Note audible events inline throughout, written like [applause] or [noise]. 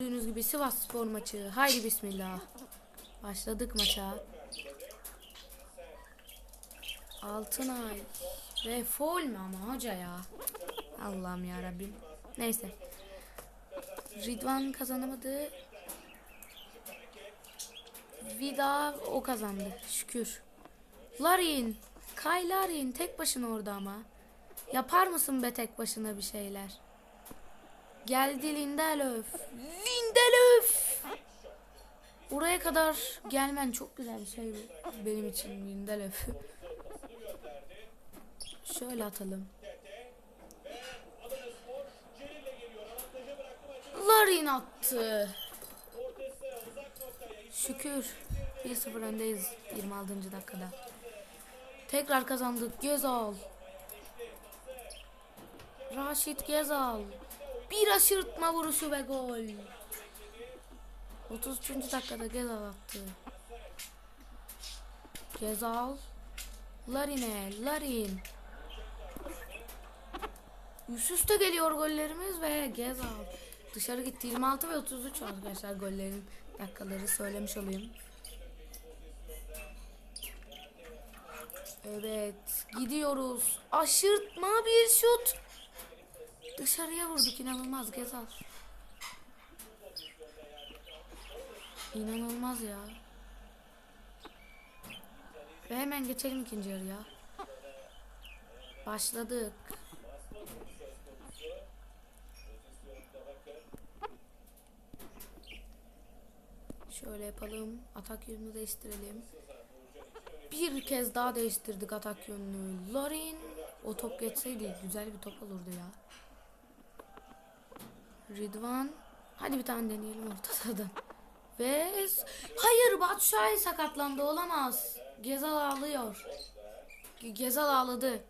Gördüğünüz gibi Sivas Spor maçı. Haydi bismillah. Başladık maça. Altınay. Ve foul mü ama hoca ya? Allah'ım ya Rabbim. Neyse. Ridvan kazanamadı. Vida o kazandı. Şükür. Larin. Kay Larin tek başına orada ama. Yapar mısın be tek başına bir şeyler? Geldi Lindelöf. Lindelöf. Buraya kadar gelmen çok güzel bir şey benim için Lindelöf. Şöyle atalım. Larin attı. Şükür 1-0 öndeyiz 26. dakikada. Tekrar kazandık. Gezal. Raşit Gezal. Bir aşırtma vuruşu ve gol. 33. dakikada Gezal attı. Gezal. Larin'e. Larin. Üst üste geliyor gollerimiz ve Gezal. Dışarı gitti 26 ve 33 arkadaşlar gollerin dakikaları söylemiş olayım. Evet gidiyoruz. Aşırtma bir şut. Dışarıya vurduk inanılmaz Gezal. İnanılmaz ya. Ve hemen geçelim ikinci yarıya. Başladık. Şöyle yapalım. Atak yönünü değiştirelim. Bir kez daha değiştirdik atak yönünü. Larin o top geçseydi güzel bir top olurdu ya. Ridvan. Hadi bir tane deneyelim orta sahadan. Ve hayır Batshuayi sakatlandı olamaz. Gezal ağlıyor. Ge- Gezal ağladı.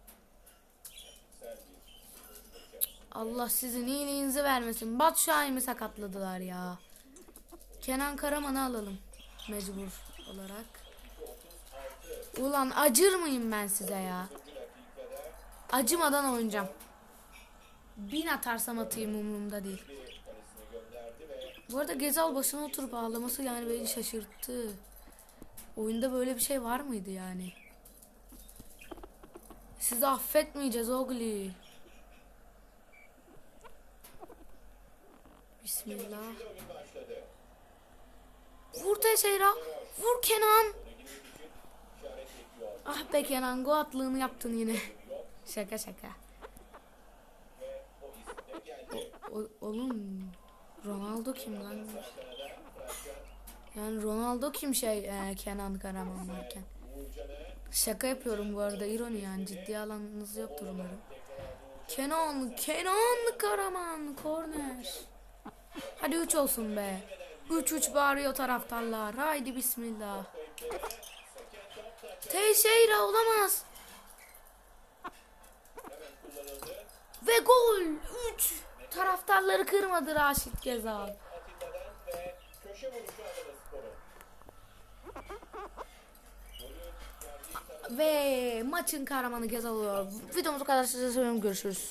Allah sizin iyiliğinizi vermesin. Batshuayi mi sakatladılar ya? Kenan Karaman'ı alalım. Mecbur olarak. Ulan acır mıyım ben size ya? Acımadan oynayacağım. Bin atarsam atayım umurumda değil. Bu arada Gezal başına oturup ağlaması yani beni şaşırttı. Oyunda böyle bir şey var mıydı yani? Sizi affetmeyeceğiz Ogli. Bismillah. Vur Teixeira. Vur Kenan. Ah be Kenan go atlığını yaptın yine. [laughs] şaka şaka. O, o- oğlum Ronaldo kim lan? Yani Ronaldo kim şey e, Kenan Karaman varken. Şaka yapıyorum bu arada ironi yani ciddi alanınız yoktur umarım. Kenan, Kenan Karaman korner. Hadi 3 olsun be. 3-3 bağırıyor taraftarlar. Haydi bismillah. Teixeira olamaz. Ve gol. 3. Taraftarları kırmadı Raşit Gezal. Ve maçın kahramanı Gezal oluyor. Videomuz bu kadar size söylüyorum. Görüşürüz.